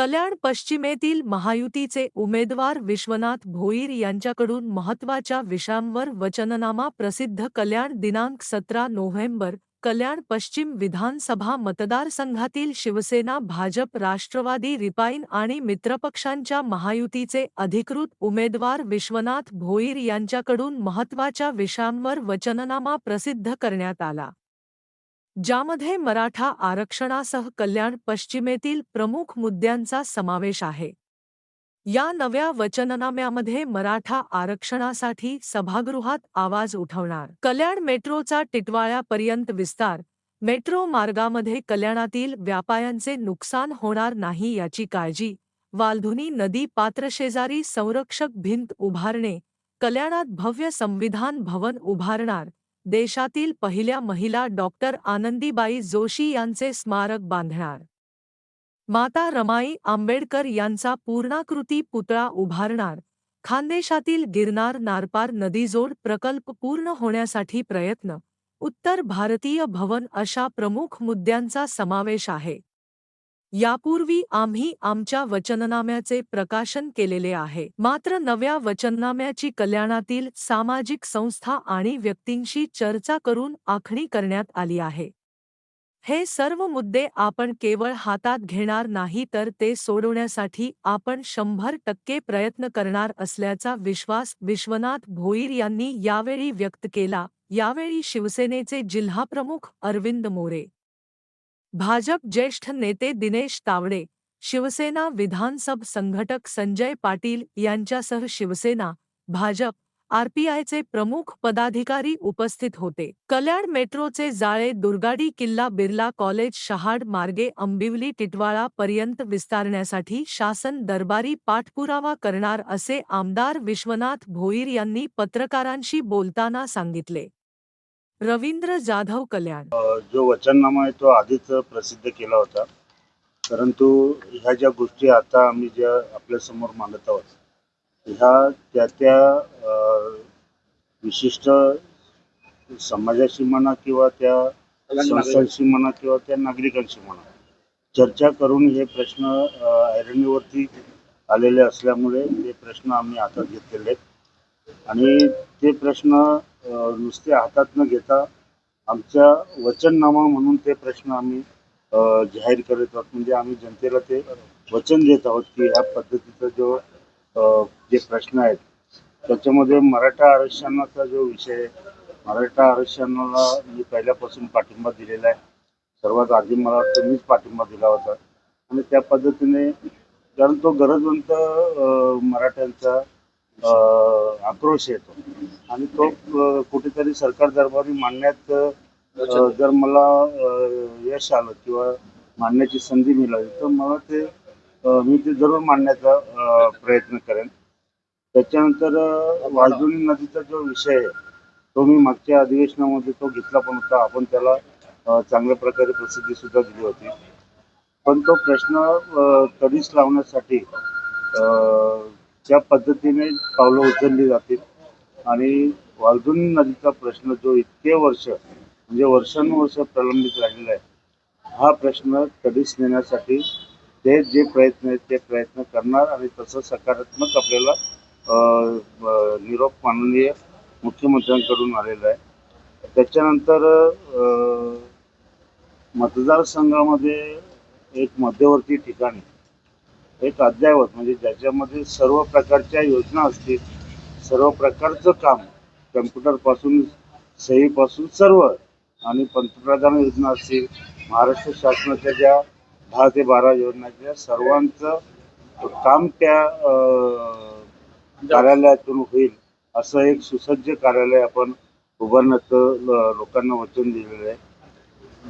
कल्याण पश्चिमेतील महायुतीचे उमेदवार विश्वनाथ भोईर यांच्याकडून महत्त्वाच्या विषयांवर वचननामा प्रसिद्ध कल्याण दिनांक सतरा नोव्हेंबर कल्याण पश्चिम विधानसभा मतदारसंघातील शिवसेना भाजप राष्ट्रवादी रिपाईन आणि मित्रपक्षांच्या महायुतीचे अधिकृत उमेदवार विश्वनाथ भोईर यांच्याकडून महत्त्वाच्या विषयांवर वचननामा प्रसिद्ध करण्यात आला. ज्यामध्ये मराठा आरक्षणासह कल्याण पश्चिमेतील प्रमुख मुद्द्यांचा समावेश आहे. या नव्या वचननाम्यामध्ये मराठा आरक्षणासाठी सभागृहात आवाज उठवणार. कल्याण मेट्रोचा टिटवाळ्यापर्यंत विस्तार मेट्रो मार्गामध्ये कल्याणातील व्यापाऱ्यांचे नुकसान होणार नाही याची काळजी वालधुनी नदी पात्रशेजारी संरक्षक भिंत उभारणे कल्याणात भव्य संविधान भवन उभारणार देशातील पहिल्या महिला डॉक्टर आनंदीबाई जोशी यांचे स्मारक बांधणार. माता रमाई आंबेडकर यांचा पूर्णाकृती पुतळा उभारणार. खानदेशातील गिरनार नारपार नदीजोड प्रकल्प पूर्ण होण्यासाठी प्रयत्न. उत्तर भारतीय भवन अशा प्रमुख मुद्द्यांचा समावेश आहे. यापूर्वी आम्ही आमच्या वचननाम्याचे प्रकाशन केलेले आहे. मात्र नव्या वचननाम्याची कल्याणातील सामाजिक संस्था आणि व्यक्तींशी चर्चा करून आखणी करण्यात आली आहे. हे सर्व मुद्दे आपण केवळ हातात घेणार नाही तर ते सोडवण्यासाठी आपण शंभर टक्के प्रयत्न करणार असल्याचा विश्वास विश्वनाथ भोईर यांनी यावेळी व्यक्त केला. यावेळी शिवसेनेचे जिल्हाप्रमुख अरविंद मोरे भाजप ज्येष्ठ नेते दिनेश तावडे शिवसेना विधानसभ संघटक संजय पाटील यांच्यासह शिवसेना भाजप आरपीआयचे प्रमुख पदाधिकारी उपस्थित होते. कल्याण मेट्रोचे जाळे दुर्गाडी किल्ला बिर्ला कॉलेज शहाड मार्गे अंबिवली टिटवाळा पर्यंत विस्तारण्यासाठी शासन दरबारी पाठपुरावा करणार असे आमदार विश्वनाथ भोईर यांनी पत्रकारांशी बोलताना सांगितले. रवींद्र जाधव कल्याण. जो वचननामा आहे तो आधीच प्रसिद्ध केला होता. परंतु ह्या ज्या गोष्टी आता आम्ही ज्या आपल्यासमोर मांडत आहोत ह्या त्या त्या विशिष्ट समाजाशी म्हणा किंवा त्या संस्थांशी म्हणा किंवा त्या नागरिकांशी म्हणा चर्चा करून हे प्रश्न ऐरणीवरती आलेले असल्यामुळे ते प्रश्न आम्ही हातात घेतलेले आहेत. आणि ते प्रश्न नुसते हातात न घेता आमच्या वचननामा म्हणून ते प्रश्न आम्ही जाहीर करत आहोत. म्हणजे आम्ही जनतेला ते वचन देत आहोत की ह्या पद्धतीचा जो जे प्रश्न आहेत त्याच्यामध्ये मराठा आरक्षणाचा जो विषय मराठा आरक्षणाला मी पहिल्यापासून पाठिंबा दिलेला आहे. सर्वात आधी मला वाटतं मीच पाठिंबा दिला होता. आणि त्या पद्धतीने कारण तो गरजवंत मराठ्यांचा आक्रोश येतो. आणि तो कुठेतरी सरकार दरबारी मांडण्यात जर मला यश आलं किंवा मांडण्याची संधी मिळाली तर मला ते मी ते जरूर मांडण्याचा प्रयत्न करेन. त्याच्यानंतर वाजोळी नदीचा जो विषय आहे तो मी मागच्या अधिवेशनामध्ये तो घेतला पण होता. आपण त्याला चांगल्या प्रकारे प्रसिद्धी सुद्धा दिली होती. पण तो प्रश्न कधीच लावण्यासाठी त्या पद्धतीने पावलं उचलली जातील. आणि वालधुनी नदीचा प्रश्न जो इतके वर्ष म्हणजे वर्षानुवर्ष प्रलंबित राहिलेला आहे हा प्रश्न कधीच नेण्यासाठी ते जे प्रयत्न आहेत ते प्रयत्न करणार आणि तसं सकारात्मक आपल्याला निरोप माननीय मुख्यमंत्र्यांकडून आलेला आहे. त्याच्यानंतर मतदारसंघामध्ये एक मध्यवर्ती ठिकाणी एक अद्ययावत म्हणजे ज्याच्यामध्ये सर्व प्रकारच्या योजना असतील सर्व प्रकारचं काम कम्प्युटरपासून सहीपासून सर्व. आणि पंतप्रधान योजना असतील महाराष्ट्र शासनाच्या ज्या दहा ते बारा योजनाच्या सर्वांचं काम त्या कार्यालयातून होईल असं एक सुसज्ज कार्यालय आपण उभारण्याचं लोकांना वचन दिलेलं आहे.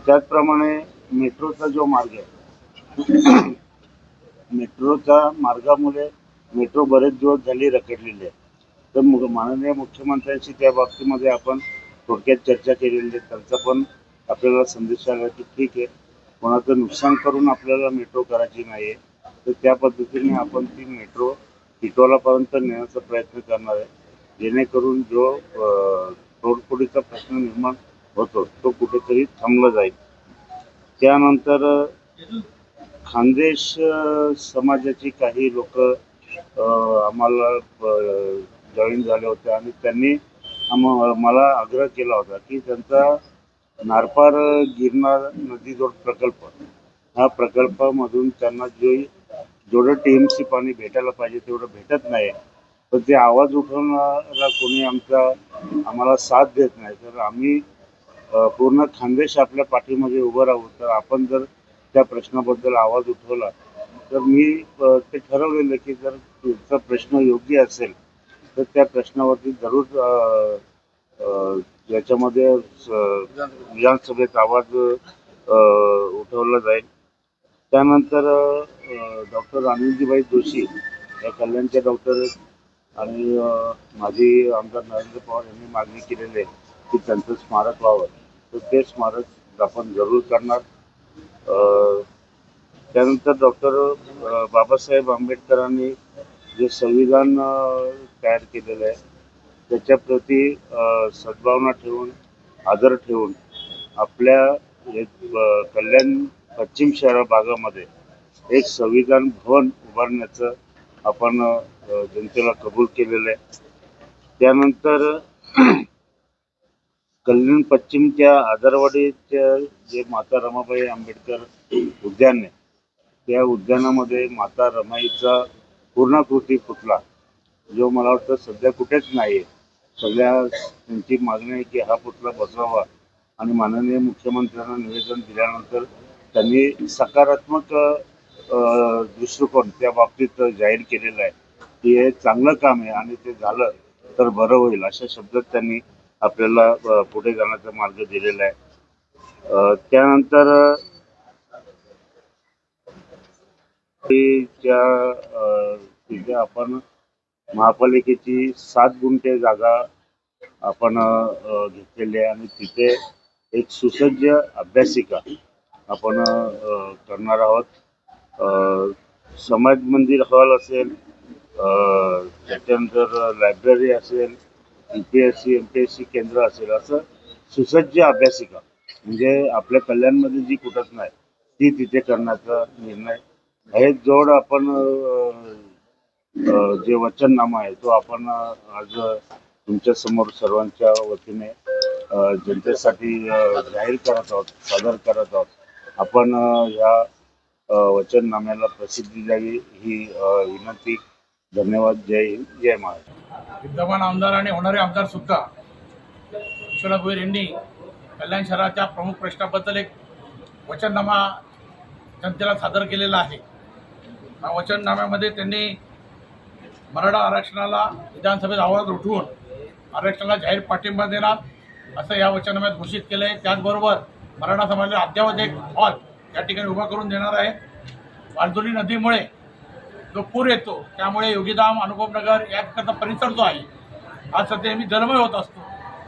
त्याचप्रमाणे मेट्रोचा जो मार्ग आहे मेट्रोच्या मार्गामुळे मेट्रो बरेच दिवस झाली रखडलेली आहे. तर माननीय मुख्यमंत्र्यांशी त्या बाबतीमध्ये आपण थोडक्यात चर्चा केलेली आहे. त्यांचा पण आपल्याला संदेश आला की ठीक आहे. कोणाचं नुकसान करून आपल्याला मेट्रो करायची नाही आहे तर त्या पद्धतीने आपण ती मेट्रो टिटोलापर्यंत नेण्याचा प्रयत्न करणार आहे. जेणेकरून जो तोडफोडीचा प्रश्न निर्माण होतो तो कुठेतरी थांबला जाईल. त्यानंतर खानदेश समाजाची काही लोक आम्हाला जॉईन झाल्या होत्या आणि त्यांनी मला आग्रह केला होता की त्यांचा नारपार गिरणार नदीजोड प्रकल्प हा प्रकल्पामधून त्यांना जे जेवढं टी एम सी पाणी भेटायला पाहिजे तेवढं भेटत नाही. तर ते आवाज उठवणारा कोणी आमचा आम्हाला साथ देत नाही. तर आम्ही पूर्ण खानदेश आपल्या पाठीमध्ये उभं राहू. तर आपण जर त्या प्रश्नाबद्दल आवाज उठवला तर मी ते ठरवलेलं की जर तुमचा प्रश्न योग्य असेल तर त्या प्रश्नावरती जरूर याच्यामध्ये विधानसभेत आवाज उठवला जाईल. त्यानंतर डॉक्टर आनंदीबाई जोशी या कल्याणच्या डॉक्टर आणि माझी आमदार नरेंद्र पवार यांनी मागणी केलेली आहे की त्यांचं स्मारक व्हावं. तर ते स्मारक आपण जरूर करणार. त्यानंतर डॉक्टर बाबासाहेब आंबेडकरांनी जे संविधान तयार केलेलं आहे त्याच्याप्रती सद्भावना ठेवून आदर ठेवून आपल्या एक, कल्याण पश्चिम शहरा भागामध्ये एक संविधान भवन उभारण्याचं आपण जनतेला कबूल केलेलं आहे. त्यानंतर कल्याण पश्चिमच्या आदरवाडीच्या जे माता रमाबाई आंबेडकर उद्यान आहे त्या उद्यानामध्ये माता रमाईचा पूर्णाकृती पुतळा जो मला वाटतं सध्या कुठेच नाही आहे सगळ्या त्यांची मागणी आहे की हा पुतळा बसवावा. आणि माननीय मुख्यमंत्र्यांना निवेदन दिल्यानंतर त्यांनी सकारात्मक दृष्टिकोन त्या बाबतीत जाहीर केलेला आहे. की हे चांगलं काम आहे आणि ते झालं तर बरं होईल अशा शब्दात त्यांनी आपल्याला पुढे जाण्याचा मार्ग दिलेला आहे. त्यानंतर त्या तिथे आपण महापालिकेची सात गुंठे जागा आपण घेतलेली आहे आणि तिथे एक सुसज्ज अभ्यासिका आपण करणार आहोत. समाज मंदिर हॉल असेल त्याच्यानंतर लायब्ररी असेल U P S C M P S C केंद्र असेल असं सुसज्ज अभ्यासिका म्हणजे आपल्या कल्याणमध्ये जी कुठंच नाही ती तिथे करण्याचा निर्णय हे जोड आपण जे वचननामा आहे तो आपण आज तुमच्यासमोर सर्वांच्या वतीने जनतेसाठी जाहीर करत आहोत सादर करत आहोत. आपण या वचननाम्याला प्रसिद्धी द्यावी ही विनंती. धन्यवाद. जय हिंद. जय महाराज विद्यमान आमदार आणि होणारे आमदार सुद्धा विश्वनाथ भोईर यांनी कल्याण शहराच्या प्रमुख प्रश्नाबद्दल एक वचननामा जनतेला सादर केलेला आहे. वचननाम्यामध्ये त्यांनी मराठा आरक्षणाला विधानसभेत आवाज उठवून आरक्षणाला जाहीर पाठिंबा देणार असं या वचननाम्यात घोषित केलं आहे. त्याचबरोबर मराठा समाजाला अद्यावत एक हॉल या ठिकाणी उभा करून देणार आहे. वालदुरी नदीमुळे जो पूर येतो त्यामुळे योगीधाम अनुभवनगर या ठिकाणचा परिसर जो आहे हा सध्या मी जलमय होत असतो.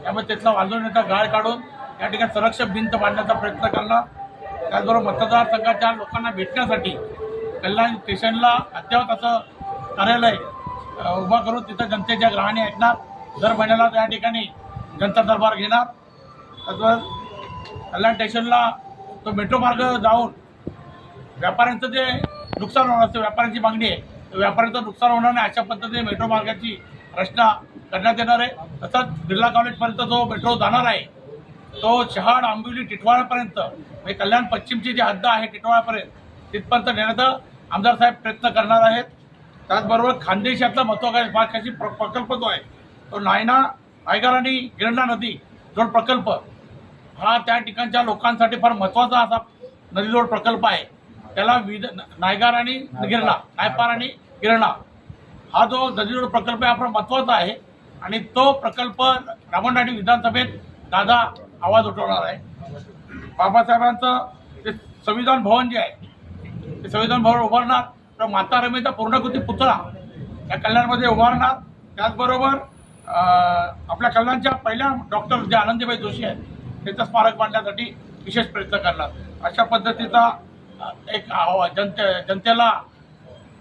त्यामुळे तिथला वालदुरीचा गाळ काढून या ठिकाणी संरक्षक भिंत बांधण्याचा प्रयत्न करणार. त्याचबरोबर मतदारसंघाच्या लोकांना भेटण्यासाठी कल्याण स्टेशनला अद्यावत असं कार्यालय उभा करून तिथं जनतेच्या ग्रहाणी ऐकणार दर महिन्याला त्या ठिकाणी जनता दरबार घेणार. तसंच कल्याण स्टेशनला तो मेट्रो मार्ग जाऊन व्यापाऱ्यांचं जे नुकसान होणार असतं व्यापाऱ्यांची मागणी आहे तर व्यापाऱ्यांचं नुकसान होणार नाही अशा पद्धतीने मेट्रो मार्गाची रचना करण्यात येणार आहे. तसंच बिर्ला कॉलेजपर्यंत जो मेट्रो जाणार आहे तो शहाड आंबिवली टिटवाळापर्यंत म्हणजे कल्याण पश्चिमची जी हद्द आहे टिटवाळापर्यंत तिथपर्यंत नेण्याचा आमदार साहेब प्रयत्न करणार आहेत. त्याचबरोबर खानदेशातला महत्वाकांक्षी प्र प्रकल्प जो आहे तो नायना नायगार आणि गिरणा नदी जोड प्रकल्प हा त्या ठिकाणच्या लोकांसाठी फार महत्त्वाचा असा नदीजोड प्रकल्प आहे. त्याला विद नायगार आणि गिरणा नायपार आणि गिरणा हा जो नदीजोड प्रकल्प आहे हा महत्त्वाचा आहे. आणि तो प्रकल्प रामणवाडी विधानसभेत दादा आवाज उठवणार आहे. बाबासाहेबांचं ते संविधान भवन जे आहे ते संविधान भवन उभारणार तर माता रमेचा पूर्णकृती पुतळा या कल्याणमध्ये उभारणार. त्याचबरोबर आपल्या कल्याणच्या पहिल्या डॉक्टर जे आनंदीबाई जोशी आहेत त्यांचं स्मारक मांडण्यासाठी विशेष प्रयत्न करणार. अशा पद्धतीचा एक जनते जनतेला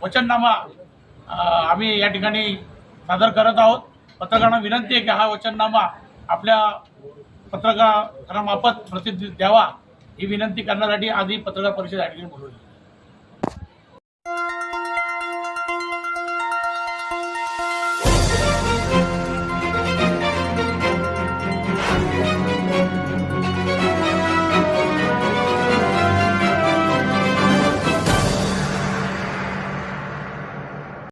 वचननामा आम्ही या ठिकाणी सादर करत आहोत. पत्रकारांना विनंती आहे की हा वचननामा आपल्या पत्रकारांमार्फत प्रसिद्धी द्यावा ही विनंती करण्यासाठी आज ही पत्रकार परिषद ॲडमिट बोलवली.